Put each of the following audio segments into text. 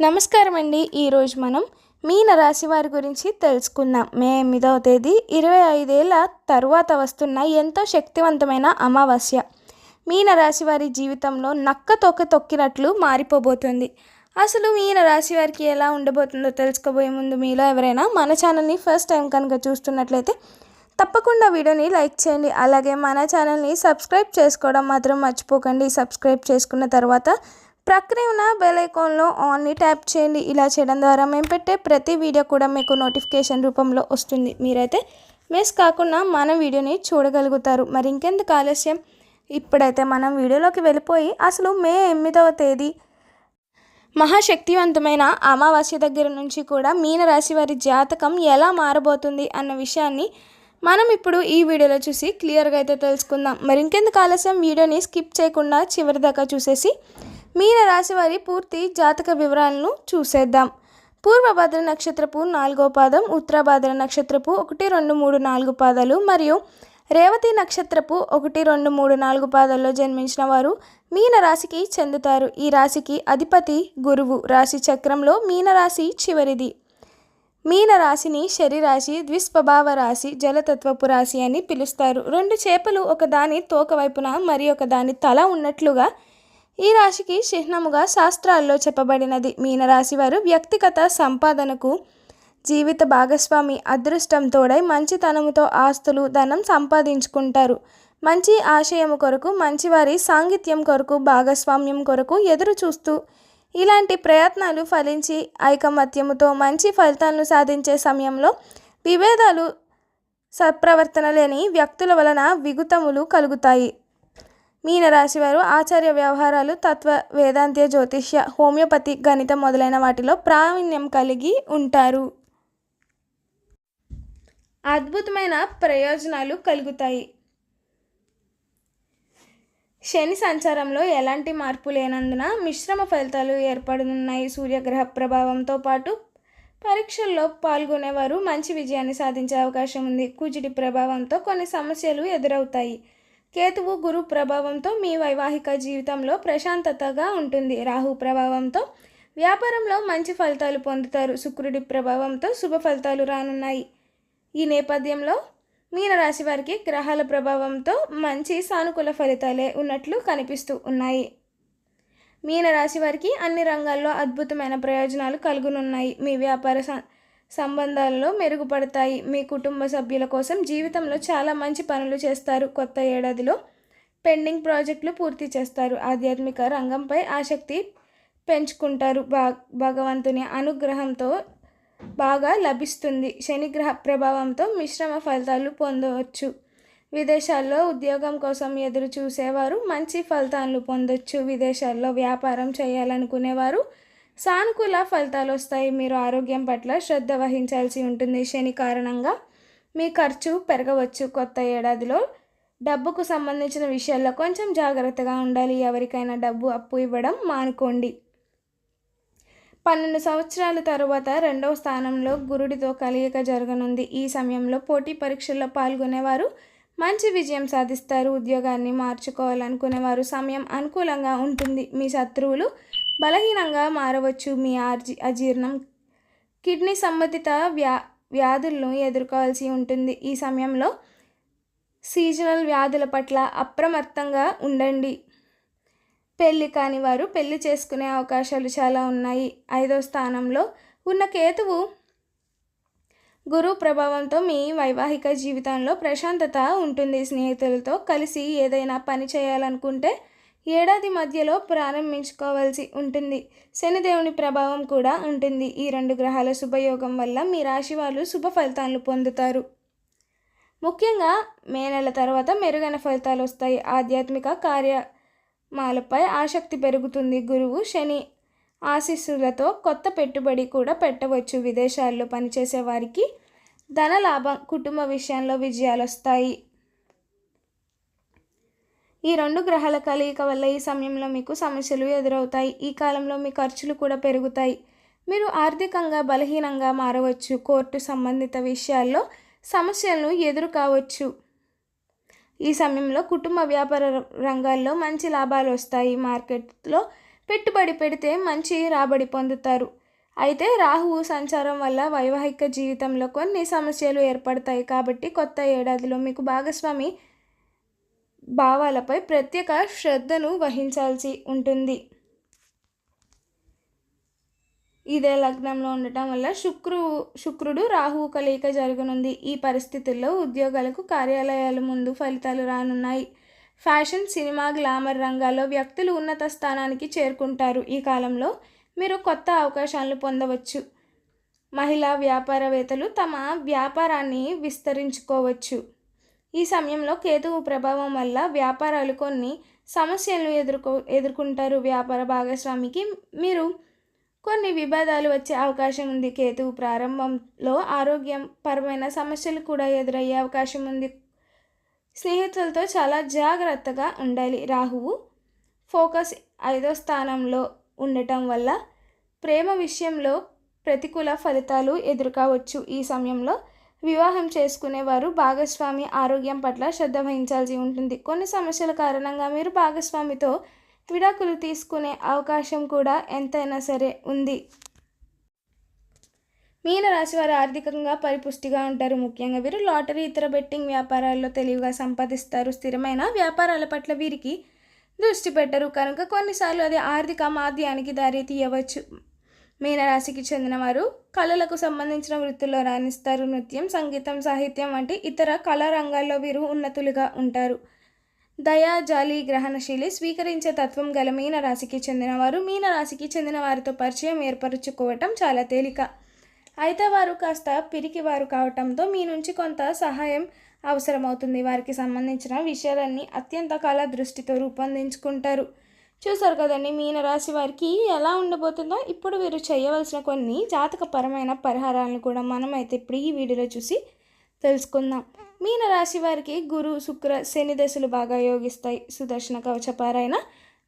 నమస్కారం అండి ఈరోజు మనం మీన రాశి వారి గురించి తెలుసుకుందాం. మే ఎనిమిదవ తేదీ ఇరవై ఐదేళ్ళ తరువాత వస్తున్న ఎంతో శక్తివంతమైన అమావాస్య. మీన రాశి వారి జీవితంలో నక్క తొక్క తొక్కినట్లు మారిపోబోతుంది. అసలు మీన రాశి వారికి ఎలా ఉండబోతుందో తెలుసుకోబోయే ముందు మీలో ఎవరైనా మన ఛానల్ని ఫస్ట్ టైం కనుక చూస్తున్నట్లయితే తప్పకుండా వీడియోని లైక్ చేయండి. అలాగే మన ఛానల్ని సబ్స్క్రైబ్ చేసుకోవడం మాత్రం మర్చిపోకండి. సబ్స్క్రైబ్ చేసుకున్న తర్వాత ప్రక్కనే ఉన్న బెల్ ఐకాన్లో ఆన్ని ట్యాప్ చేయండి. ఇలా చేయడం ద్వారా మేము పెట్టే ప్రతి వీడియో కూడా మీకు నోటిఫికేషన్ రూపంలో వస్తుంది. మీరైతే మిస్ కాకుండా మన వీడియోని చూడగలుగుతారు. మరి ఇంకెందుకు ఆలస్యం? ఇప్పుడైతే మనం వీడియోలోకి వెళ్ళిపోయి అసలు మే ఎనిమిదవ తేదీ. మహాశక్తివంతమైన అమావాస్య దగ్గర నుంచి కూడా మీనరాశి వారి జాతకం ఎలా మారబోతుంది అన్న విషయాన్ని మనం ఇప్పుడు ఈ వీడియోలో చూసి క్లియర్గా అయితే తెలుసుకుందాం. మరి ఇంకెందుకు ఆలస్యం? వీడియోని స్కిప్ చేయకుండా చివరి దాకా చూసేసి మీనరాశి వారి పూర్తి జాతక వివరాలను చూసేద్దాం. పూర్వభద్ర నక్షత్రపు నాలుగో పాదం ఉత్తరభద్ర నక్షత్రపు ఒకటి రెండు మూడు నాలుగు పాదాలు మరియు రేవతి నక్షత్రపు ఒకటి రెండు మూడు నాలుగు పాదాల్లో జన్మించిన వారు మీన రాశికి చెందుతారు. ఈ రాశికి అధిపతి గురువు. రాశి చక్రంలో మీనరాశి చివరిది. మీన రాశిని శరీరాశి ద్విస్వభావ రాశి జలతత్వపు రాశి అని పిలుస్తారు. రెండు చేపలు ఒకదాని తోక వైపున మరి ఒకదాని తల ఉన్నట్లుగా ఈ రాశికి చిహ్నముగా శాస్త్రాల్లో చెప్పబడినది మీనరాశి వారు వ్యక్తిగత సంపాదనకు జీవిత భాగస్వామి అదృష్టం తోడై మంచితనముతో ఆస్తులు ధనం సంపాదించుకుంటారు. మంచి ఆశయము కొరకు మంచివారి సాంగిత్యం కొరకు భాగస్వామ్యం కొరకు ఎదురు చూస్తూ ఇలాంటి ప్రయత్నాలు ఫలించి ఐకమత్యముతో మంచి ఫలితాలను సాధించే సమయంలో విభేదాలు సత్ప్రవర్తన లేని వ్యక్తుల వలన విగుతములు కలుగుతాయి. మీనరాశి వారు ఆచార్య వ్యవహారాలు తత్వ వేదాంత్య జ్యోతిష్య హోమియోపతి గణితం మొదలైన వాటిలో ప్రావీణ్యం కలిగి ఉంటారు. అద్భుతమైన ప్రయోజనాలు కలుగుతాయి. శని సంచారంలో ఎలాంటి మార్పు లేనందున మిశ్రమ ఫలితాలు ఏర్పడనున్నాయి. సూర్యగ్రహ ప్రభావంతో పాటు పరీక్షల్లో పాల్గొనేవారు మంచి విజయాన్ని సాధించే అవకాశం ఉంది. కుజుడి ప్రభావంతో కొన్ని సమస్యలు ఎదురవుతాయి. కేతువు గురు ప్రభావంతో మీ వైవాహిక జీవితంలో ప్రశాంతతగా ఉంటుంది. రాహు ప్రభావంతో వ్యాపారంలో మంచి ఫలితాలు పొందుతారు. శుక్రుడి ప్రభావంతో శుభ ఫలితాలు రానున్నాయి. ఈ నేపథ్యంలో మీనరాశి వారికి గ్రహాల ప్రభావంతో మంచి సానుకూల ఫలితాలే ఉన్నట్లు కనిపిస్తూ ఉన్నాయి. మీనరాశి వారికి అన్ని రంగాల్లో అద్భుతమైన ప్రయోజనాలు కలుగునున్నాయి. మీ వ్యాపార సంబంధాలలో మెరుగుపడతాయి. మీ కుటుంబ సభ్యుల కోసం జీవితంలో చాలా మంచి పనులు చేస్తారు. కొత్త ఏడాదిలో పెండింగ్ ప్రాజెక్టులు పూర్తి చేస్తారు. ఆధ్యాత్మిక రంగంపై ఆసక్తి పెంచుకుంటారు. భా భగవంతుని అనుగ్రహంతో బాగా లభిస్తుంది. శనిగ్రహ ప్రభావంతో మిశ్రమ ఫలితాలు పొందవచ్చు. విదేశాల్లో ఉద్యోగం కోసం ఎదురు చూసేవారు మంచి ఫలితాలను పొందొచ్చు. విదేశాల్లో వ్యాపారం చేయాలనుకునేవారు సానుకూల ఫలితాలు వస్తాయి. మీరు ఆరోగ్యం పట్ల శ్రద్ధ వహించాల్సి ఉంటుంది. శని కారణంగా మీ ఖర్చు పెరగవచ్చు. కొత్త ఏడాదిలో డబ్బుకు సంబంధించిన విషయాల్లో కొంచెం జాగ్రత్తగా ఉండాలి. ఎవరికైనా డబ్బు అప్పు ఇవ్వడం మానుకోండి. పన్నెండు సంవత్సరాల తరువాత రెండవ స్థానంలో గురుడితో కలయిక జరగనుంది. ఈ సమయంలో పోటీ పరీక్షల్లో పాల్గొనేవారు మంచి విజయం సాధిస్తారు. ఉద్యోగాన్ని మార్చుకోవాలనుకునేవారు. సమయం అనుకూలంగా ఉంటుంది. మీ శత్రువులు బలహీనంగా మారవచ్చు మీ ఆర్జి అజీర్ణం. కిడ్నీ సంబంధిత వ్యా వ్యాధులను ఎదుర్కోవాల్సి ఉంటుంది. ఈ సమయంలో సీజనల్ వ్యాధుల పట్ల అప్రమత్తంగా ఉండండి. పెళ్ళి కాని వారు పెళ్ళి చేసుకునే అవకాశాలు చాలా ఉన్నాయి. ఐదో స్థానంలో ఉన్న కేతువు గురు ప్రభావంతో మీ వైవాహిక జీవితంలో ప్రశాంతత ఉంటుంది. స్నేహితులతో కలిసి ఏదైనా పని చేయాలనుకుంటే ఏడాది మధ్యలో ప్రారంభించుకోవాల్సి ఉంటుంది. శనిదేవుని ప్రభావం కూడా ఉంటుంది. ఈ రెండు గ్రహాల శుభయోగం వల్ల మీ రాశి వాళ్ళు శుభ ఫలితాలను పొందుతారు. ముఖ్యంగా మే నెల తర్వాత మెరుగైన ఫలితాలు వస్తాయి. ఆధ్యాత్మిక కార్యమాలపై ఆసక్తి పెరుగుతుంది. గురువు శని ఆశీస్సులతో కొత్త పెట్టుబడి కూడా పెట్టవచ్చు. విదేశాల్లో పనిచేసే వారికి ధన లాభం కుటుంబ విషయంలో విజయాలు వస్తాయి. ఈ రెండు గ్రహాల కలయిక వల్ల ఈ సమయంలో మీకు సమస్యలు ఎదురవుతాయి. ఈ కాలంలో మీ ఖర్చులు కూడా పెరుగుతాయి. మీరు ఆర్థికంగా బలహీనంగా మారవచ్చు. కోర్టు సంబంధిత విషయాల్లో సమస్యలను ఎదురు కావచ్చు. ఈ సమయంలో కుటుంబ వ్యాపార రంగాల్లో మంచి లాభాలు వస్తాయి. మార్కెట్లో పెట్టుబడి పెడితే మంచి రాబడి పొందుతారు. అయితే రాహువు సంచారం వల్ల వైవాహిక జీవితంలో కొన్ని సమస్యలు ఏర్పడతాయి. కాబట్టి కొత్త ఏడాదిలో మీకు భాగస్వామి భావాలపై ప్రత్యేక శ్రద్ధను వహించాల్సి ఉంటుంది. ఇదే లగ్నంలో ఉండటం వల్ల శుక్రు శుక్రుడు రాహువు కలయిక జరగనుంది. ఈ పరిస్థితుల్లో ఉద్యోగాలకు కార్యాలయాల ముందు ఫలితాలు రానున్నాయి. ఫ్యాషన్ సినిమా గ్లామర్ రంగాల్లో వ్యక్తులు ఉన్నత స్థానానికి చేరుకుంటారు. ఈ కాలంలో మీరు కొత్త అవకాశాలను పొందవచ్చు. మహిళా వ్యాపారవేత్తలు తమ వ్యాపారాన్ని విస్తరించుకోవచ్చు. ఈ సమయంలో కేతువు ప్రభావం వల్ల వ్యాపారాలు కొన్ని సమస్యలను ఎదుర్కో ఎదుర్కొంటారు వ్యాపార భాగస్వామికి. మీరు కొన్ని విభేదాలు వచ్చే అవకాశం ఉంది. కేతువు ప్రారంభంలో ఆరోగ్యం పరమైన సమస్యలు కూడా ఎదురయ్యే అవకాశం ఉంది. స్నేహితులతో చాలా జాగ్రత్తగా ఉండాలి. రాహువు ఫోకస్ ఐదో స్థానంలో ఉండటం వల్ల ప్రేమ విషయంలో ప్రతికూల ఫలితాలు ఎదుర్కోవచ్చు. ఈ సమయంలో వివాహం చేసుకునేవారు. భాగస్వామి ఆరోగ్యం పట్ల శ్రద్ధ వహించాల్సి ఉంటుంది. కొన్ని సమస్యల కారణంగా మీరు భాగస్వామితో విడాకులు తీసుకునే అవకాశం కూడా ఎంతైనా సరే ఉంది. మీనరాశి వారు ఆర్థికంగా పరిపుష్టిగా ఉంటారు. ముఖ్యంగా వీరు లాటరీ ఇతర బెట్టింగ్ వ్యాపారాల్లో తెలివిగా సంపాదిస్తారు. స్థిరమైన వ్యాపారాల పట్ల వీరికి దృష్టి పెట్టరు. కనుక కొన్నిసార్లు అది ఆర్థిక మాధ్యానికి దారి తీయవచ్చు. మీనరాశికి చెందినవారు కళలకు సంబంధించిన వృత్తుల్లో రాణిస్తారు. నృత్యం సంగీతం సాహిత్యం వంటి ఇతర కళా రంగాల్లో వీరు ఉన్నతులుగా ఉంటారు. దయా జాలి గ్రహణశీలి స్వీకరించే తత్వం గల మీనరాశికి చెందినవారు మీనరాశికి చెందిన వారితో పరిచయం ఏర్పరచుకోవటం చాలా తేలిక. అయితే వారు కాస్త పిరికి వారు కావటంతో మీ నుంచి కొంత సహాయం అవసరమవుతుంది. వారికి సంబంధించిన విషయాలన్నీ అత్యంత కాల దృష్టితో రూపొందించుకుంటారు. చూసారు కదండి మీనరాశి వారికి ఎలా ఉండబోతుందో. ఇప్పుడు వీరు చేయవలసిన కొన్ని జాతకపరమైన పరిహారాలను కూడా మనమైతే ఇప్పుడు ఈ వీడియోలో చూసి తెలుసుకుందాం. మీనరాశి వారికి గురు శుక్ర శని దశలు బాగా యోగిస్తాయి. సుదర్శన కవచ పారాయణ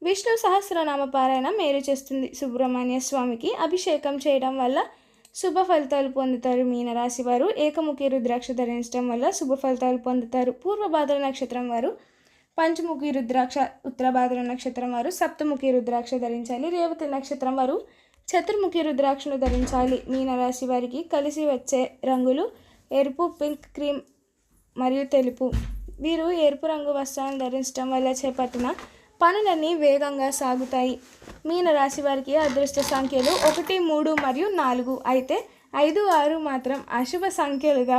విష్ణు సహస్రనామ పారాయణ మేలు చేస్తుంది. సుబ్రహ్మణ్య స్వామికి అభిషేకం చేయడం వల్ల శుభ ఫలితాలు పొందుతారు మీనరాశి వారు. ఏకముఖి రుద్రాక్ష ధరించడం వల్ల శుభ ఫలితాలు పొందుతారు. పూర్వభాద్ర నక్షత్రం వారు పంచముఖి రుద్రాక్ష ఉత్తరభాద్ర నక్షత్రం వారు సప్తముఖి రుద్రాక్ష ధరించాలి. రేవతి నక్షత్రం వారు చతుర్ముఖి రుద్రాక్షను ధరించాలి. మీనరాశి వారికి కలిసి వచ్చే రంగులు ఎరుపు పింక్ క్రీమ్ మరియు తెలుపు. వీరు ఎరుపు రంగు వస్త్రాలను ధరించడం వల్ల చేపట్టిన పనులన్నీ వేగంగా సాగుతాయి. మీనరాశి వారికి అదృష్ట సంఖ్యలు ఒకటి మూడు మరియు నాలుగు. అయితే ఐదు ఆరు మాత్రం అశుభ సంఖ్యలుగా